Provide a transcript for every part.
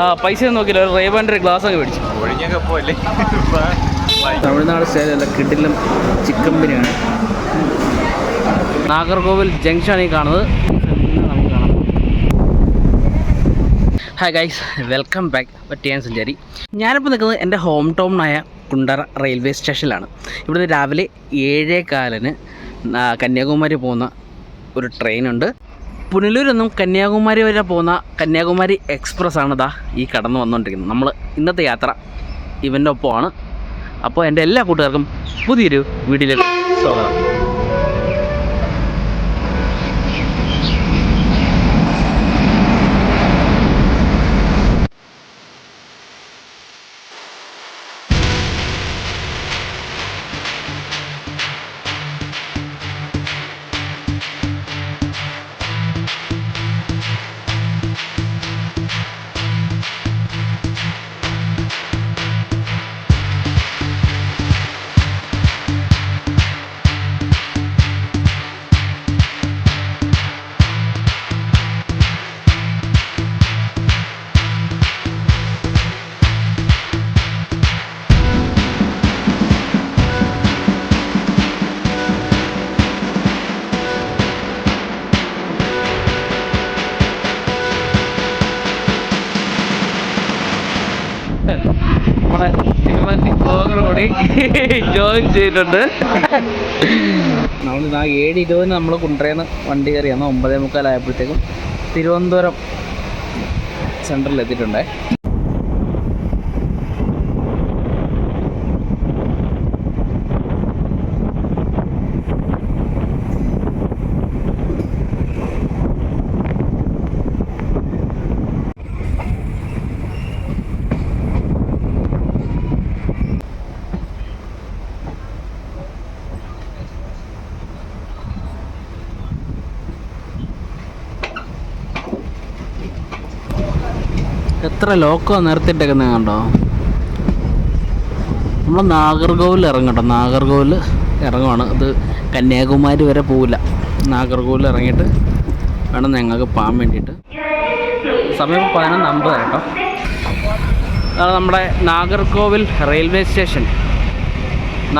ആ പൈസ ഒന്നും നോക്കില്ല ഒരു റേബാന്റെ ഗ്ലാസ് ഒക്കെ മേടിച്ചു. തമിഴ്നാട് സ്റ്റൈലല്ല കിടിലം ചിക്കൻ ബിരിയാണി. നാഗർകോവിൽ ജംഗ്ഷനാണ് ഈ കാണുന്നത്. നമുക്ക് കാണാം ഹായ് ഗൈസ് വെൽക്കം ബാക്ക് പറ്റിയാൻ സഞ്ചാരി ഞാനിപ്പോൾ നിൽക്കുന്നത് എന്റെ ഹോം ടൗണായ കുണ്ടറ റെയിൽവേ സ്റ്റേഷനിലാണ് ഇവിടുന്ന് രാവിലെ ഏഴേ കാലിന് കന്യാകുമാരി പോകുന്ന ഒരു ട്രെയിനുണ്ട് പുനലൂരിൽ നിന്നും കന്യാകുമാരി വരെ പോകുന്ന കന്യാകുമാരി എക്സ്പ്രസ് ആണ് ദാ ഈ കടന്നു വന്നുകൊണ്ടിരിക്കുന്നത് നമ്മൾ ഇന്നത്തെ യാത്ര ഇവന്റെ ഒപ്പമാണ് അപ്പോൾ എന്റെ എല്ലാ കൂട്ടുകാർക്കും പുതിയൊരു വീഡിയോയിലേക്ക് സ്വാഗതം. ജോയിൻ ചെയ്തിട്ടുണ്ട്. നമ്മൾ ആ ഏഴ് ഇരുപതിന് നമ്മൾ കുണ്ടറേന്ന് വണ്ടി കയറിയാണ് ഒമ്പതേ മുക്കാലായപ്പോഴത്തേക്കും തിരുവനന്തപുരം സെന്ററിൽ എത്തിയിട്ടുണ്ടേ. എത്ര ലോക്കോ നിർത്തിയിട്ടേക്കുന്നത് കണ്ടോ? നമ്മൾ നാഗർകോവിൽ ഇറങ്ങട്ടോ നാഗർകോവിൽ ഇറങ്ങുവാണ്. ഇത് കന്യാകുമാരി വരെ പോവില്ല. നാഗർകോവിൽ ഇറങ്ങിയിട്ട് വേണം ഞങ്ങൾക്ക് പോകാൻ വേണ്ടിയിട്ട്. സമയം പതിനൊന്ന് അമ്പത് കേട്ടോ. അതാണ് നമ്മുടെ നാഗർകോവിൽ റെയിൽവേ സ്റ്റേഷൻ.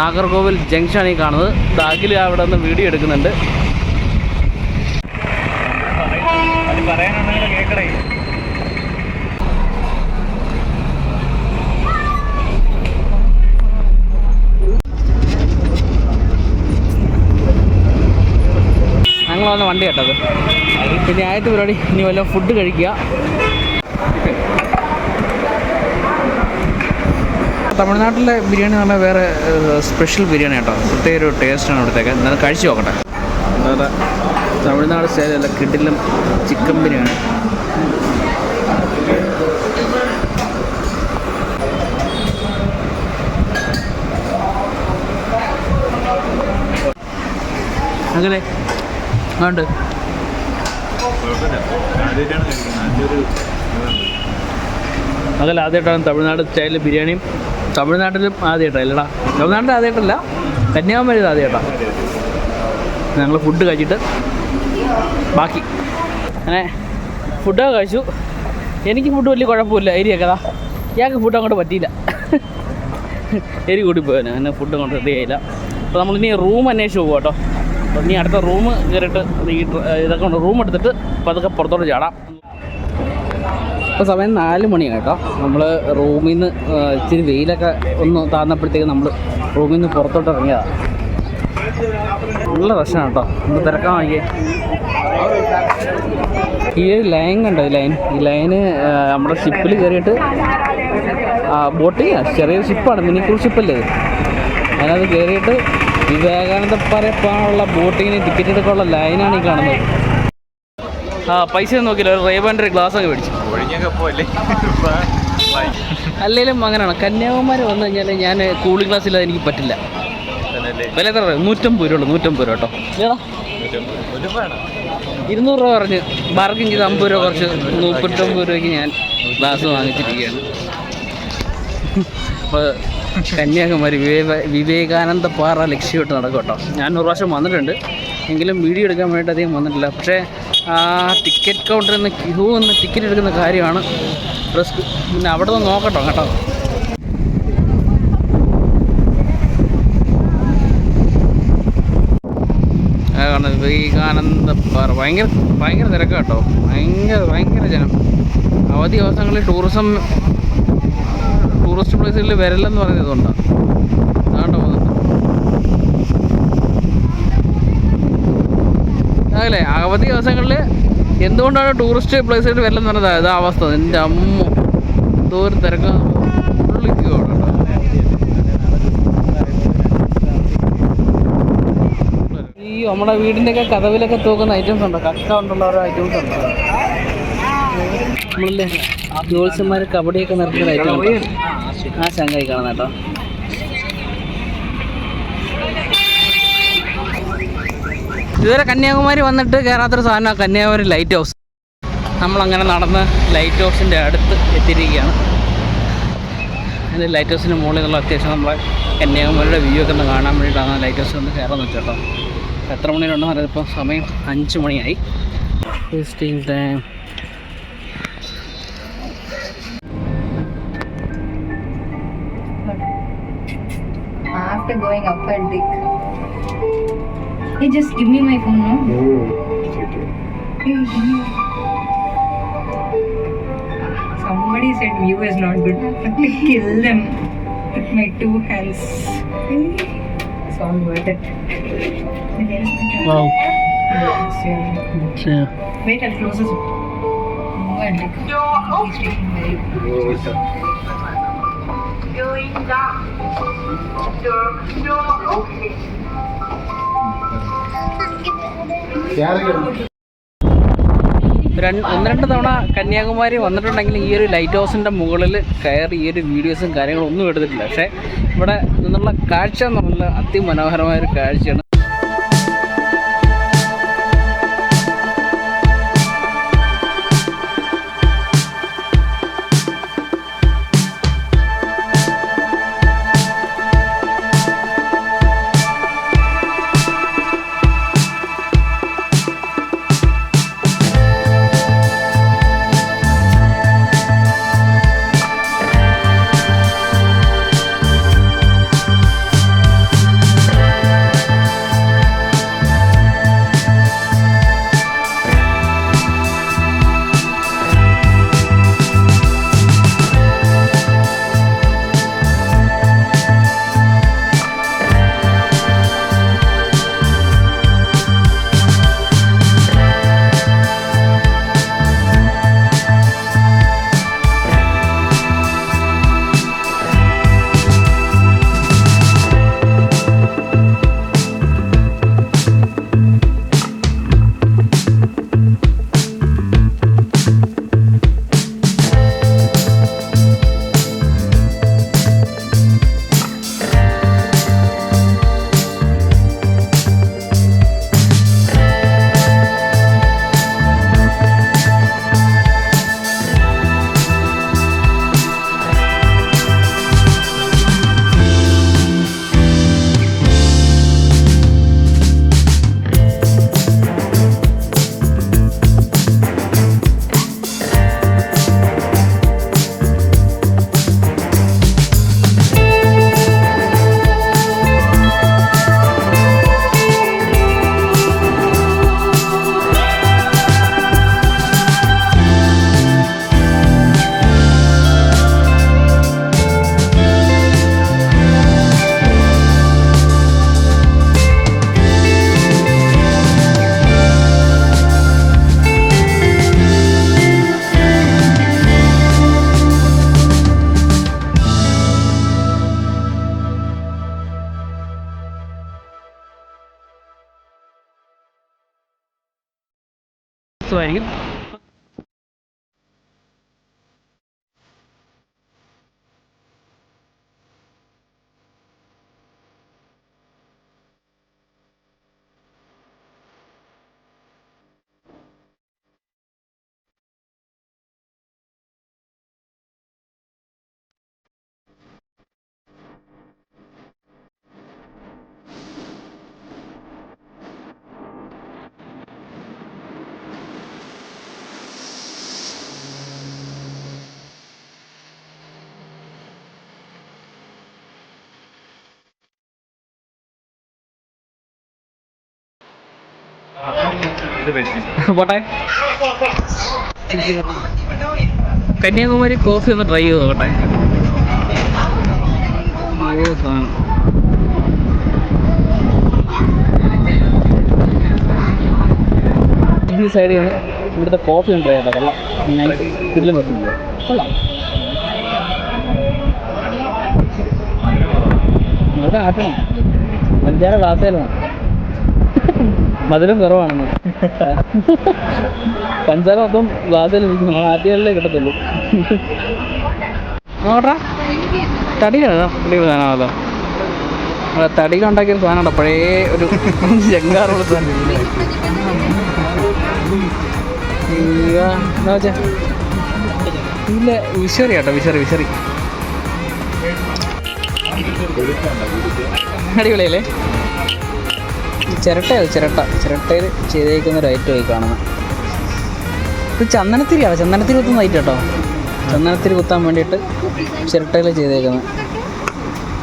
നാഗർകോവിൽ ജംഗ്ഷനാണ് ഈ കാണുന്നത്. ദാഖിൽ അവിടെ നിന്ന് വീഡിയോ എടുക്കുന്നുണ്ട്. പറയാനുണ്ടെങ്കിൽ കേക്കടേ. വന്ന വണ്ടി കേട്ടത് പിന്നെ ആദ്യത്തെ പരിപാടി ഇനി വല്ല ഫുഡ് കഴിക്കുക. തമിഴ്നാട്ടിലെ ബിരിയാണി എന്ന് പറഞ്ഞാൽ വേറെ സ്പെഷ്യൽ ബിരിയാണി കേട്ടോ. പ്രത്യേക ഒരു ടേസ്റ്റാണ് അവിടുത്തേക്ക്. എന്നാൽ കഴിച്ചു നോക്കട്ടെ. അതായത് തമിഴ്നാട് സ്റ്റൈലല്ല കിടിലും ചിക്കൻ ബിരിയാണി. അങ്ങനെ ഉണ്ട് അതല്ല ആദ്യമായിട്ടാണ് തമിഴ്നാട് സ്റ്റൈലിൽ ബിരിയാണിയും തമിഴ്നാട്ടിലും ആദ്യമായിട്ടാണ് അല്ലടാ. തമിഴ്നാട്ടിൽ ആദ്യമായിട്ടല്ല കന്യാകുമാരി ആദ്യമായിട്ടാണ് ഞങ്ങൾ ഫുഡ് കഴിച്ചിട്ട് ബാക്കി. അങ്ങനെ ഫുഡൊക്കെ കഴിച്ചു. എനിക്ക് ഫുഡ് വലിയ കുഴപ്പമില്ല എരിയൊക്കെ അതാ ഇയാൾക്ക് ഫുഡ് അങ്ങോട്ട് പറ്റിയില്ല. എരി കൂടി പോയാൽ അങ്ങനെ ഫുഡ് അങ്ങോട്ട് റെഡി ആയില്ല. അപ്പോൾ നമ്മളിനി റൂം അന്വേഷിച്ച് പോകും കേട്ടോ ഇനി അടുത്ത റൂം കയറിയിട്ട് ഈ ഇതൊക്കെ കൊണ്ട് റൂം എടുത്തിട്ട് അപ്പോൾ അതൊക്കെ പുറത്തോട്ട് ചാടാം. ഇപ്പോൾ സമയം നാല് മണിയാണ് കേട്ടോ. നമ്മൾ റൂമിൽ നിന്ന് ഇച്ചിരി വെയിലൊക്കെ ഒന്ന് താന്നപ്പോഴത്തേക്ക് നമ്മൾ റൂമിൽ നിന്ന് പുറത്തോട്ട് ഇറങ്ങിയതാണ് നല്ല റഷാണ് കേട്ടോ. ഒന്ന് തിരക്കാൻ വാങ്ങിയേ ഈ ഒരു ലൈൻ കണ്ടോ ഈ ലൈൻ ഈ ലൈന് നമ്മുടെ ഷിപ്പിൽ കയറിയിട്ട് ബോട്ടിങ് ചെറിയൊരു ഷിപ്പാണ് മിനി ക്രൂസ് ഷിപ്പല്ലേ അതിനകത്ത് കയറിയിട്ട് വിവേകാനന്ദ പറയപ്പാനുള്ള ബോട്ടിങ്ങിന് ടിക്കറ്റ് എടുക്കാനുള്ള ലൈനാണ് ഈ കാണുന്നത്. ആ പൈസ ഒന്നും നോക്കില്ല ഒരു റേബാന്റെ ഗ്ലാസ് ഒക്കെ മേടിച്ചു. അല്ലെങ്കിലും അങ്ങനെയാണ്. കന്യാകുമാരി വന്നു കഴിഞ്ഞാൽ ഞാൻ കൂളിംഗ് ഗ്ലാസ് ഇല്ലാതെ എനിക്ക് പറ്റില്ല. വില എത്ര രൂപ നൂറ്റമ്പത് രൂപ ഉള്ളു നൂറ്റമ്പത് രൂപ കേട്ടോ. ഒരു ഇരുന്നൂറ് രൂപ പറഞ്ഞ് ബാർഗിൻ ചെയ്ത് അമ്പത് രൂപ കുറച്ച് മുപ്പത്തൊമ്പത് രൂപയ്ക്ക് ഞാൻ ഗ്ലാസ് വാങ്ങിച്ചിരിക്കുകയാണ്. അപ്പോൾ കന്യാകുമാരി വിവേക വിവേകാനന്ദ പാറ ലക്ഷ്യമിട്ട് നടക്കും കേട്ടോ ഞാൻ ഒരു പ്രാവശ്യം വന്നിട്ടുണ്ട്. എങ്കിലും വീഡിയോ എടുക്കാൻ വേണ്ടിയിട്ട് അധികം വന്നിട്ടില്ല. പക്ഷേ ആ ടിക്കറ്റ് കൗണ്ടറിൽ നിന്ന് ക്യൂ നിന്ന് ടിക്കറ്റ് എടുക്കുന്ന കാര്യമാണ്. റിസ്ക്. പിന്നെ അവിടെ നിന്ന് നോക്കട്ടോ കേട്ടോ. വിവേകാനന്ദ പാറ. ഭയങ്കര ഭയങ്കര തിരക്കാട്ടോ. കേട്ടോ ഭയങ്കര ഭയങ്കര ജനം. അവധി ദിവസങ്ങളിൽ ടൂറിസം ടൂറിസ്റ്റ് പ്ലേസുകളിൽ വരലെന്ന് പറയുന്നത് ഇതുകൊണ്ടാണ്. അതാണ്ടോ അതല്ലേ അവധി ദിവസങ്ങളിൽ എന്തുകൊണ്ടാണ് ടൂറിസ്റ്റ് പ്ലേസുകളിൽ വരലെന്ന് പറഞ്ഞത് ഇതാ അവസ്ഥ. എന്റെ അമ്മ എന്തോ ഒരു തിരക്കാണ് കേട്ടോ ഈ നമ്മുടെ വീടിന്റെയൊക്കെ കഥവിലൊക്കെ തൂക്കുന്ന ഐറ്റംസ് ഉണ്ടോ? കക്ക കൊണ്ടുള്ള ഓരോ ഐറ്റംസ് ഉണ്ടോ? നമ്മളില്ലേ ജോത്സ്യന്മാർ കബഡിയൊക്കെ ഐറ്റം ആ ശങ്കായി കാണുന്ന കേട്ടോ. ഇതുവരെ കന്യാകുമാരി വന്നിട്ട് കയറാത്തൊരു സാധനമാണ് കന്യാകുമാരി ലൈറ്റ് ഹൗസ് നമ്മളങ്ങനെ നടന്ന് ലൈറ്റ് ഹൗസിന്റെ അടുത്ത് എത്തിയിരിക്കുകയാണ്. അതിന്റെ ലൈറ്റ് ഹൗസിന്റെ മുകളിൽ നിന്നുള്ള അത്യാവശ്യം നമ്മളെ കന്യാകുമാരിയുടെ വ്യൂ ഒക്കെ ഒന്ന് കാണാൻ വേണ്ടിയിട്ടാണ് ലൈറ്റ് ഹൗസിൽ ഒന്ന് കയറാൻ വെച്ചോട്ടോ എത്ര മണിയിലുണ്ടെന്ന് അറിയാം ഇപ്പോൾ സമയം അഞ്ച് മണിയായി. Visiting time After going up and dig. Hey, just give me my phone, no? Hey, give me. Somebody said view is not good. Let me kill them with my two hands. It's all worth it. Where's my? Wow. Yeah. Wait, I'll close this. Go and door open. രണ്ട് ഒന്ന് രണ്ട് തവണ കന്യാകുമാരി വന്നിട്ടുണ്ടെങ്കിൽ ഈ ഒരു light ഹൗസിന്റെ മുകളിൽ കയറി ഈ ഒരു വീഡിയോസും കാര്യങ്ങളും ഒന്നും എടുത്തിട്ടില്ല പക്ഷേ ഇവിടെ നിന്നുള്ള കാഴ്ച എന്ന് പറഞ്ഞാൽ അതിമനോഹരമായ ഒരു കാഴ്ചയാണ് ഭയങ്കര പോട്ടെ. കന്യാകുമാരി കോഫി ഒന്ന് ട്രൈ ചെയ്ത് നോക്കട്ടെ. ഈ സൈഡിൽ ഇവിടുത്തെ കോഫി ഉണ്ട് ചെയ്താൽ കൊള്ളാം കൊള്ളാം. ഇവിടെ ആട്ടണം അഞ്ചാറ് ക്ലാസ്സിലാണ് മധുരം കുറവാണെന്ന് പഞ്ചാര മൊത്തം ഗ്ലാസ്സിൽ ആദ്യങ്ങളിലേ കിട്ടത്തുള്ളൂ. നോട്ടാ തടിയാണോ തടി സാധനമാണല്ലോ. അവിടെ തടിയിലുണ്ടാക്കിയ ഒരു സാധനമുണ്ട്. പഴയ ഒരു ജങ്കാറുള്ള സാധനം. എന്നാ വെച്ചാ? ഇല്ല വിശറി കേട്ടോ വിശറി വിശറി അടിപൊളിയല്ലേ? ചിരട്ട ചിരട്ട. ചിരട്ടയിൽ ചെയ്തേക്കുന്ന ഒരു ഐറ്റം ആയി കാണുന്നത്. ഇത് ചന്ദനത്തിരിയാണ് ചന്ദനത്തിരി കുത്തുന്ന ഐറ്റം കേട്ടോ ചന്ദനത്തിരി കുത്താൻ വേണ്ടിയിട്ട് ചിരട്ടയിൽ ചെയ്തേക്കുന്നത്.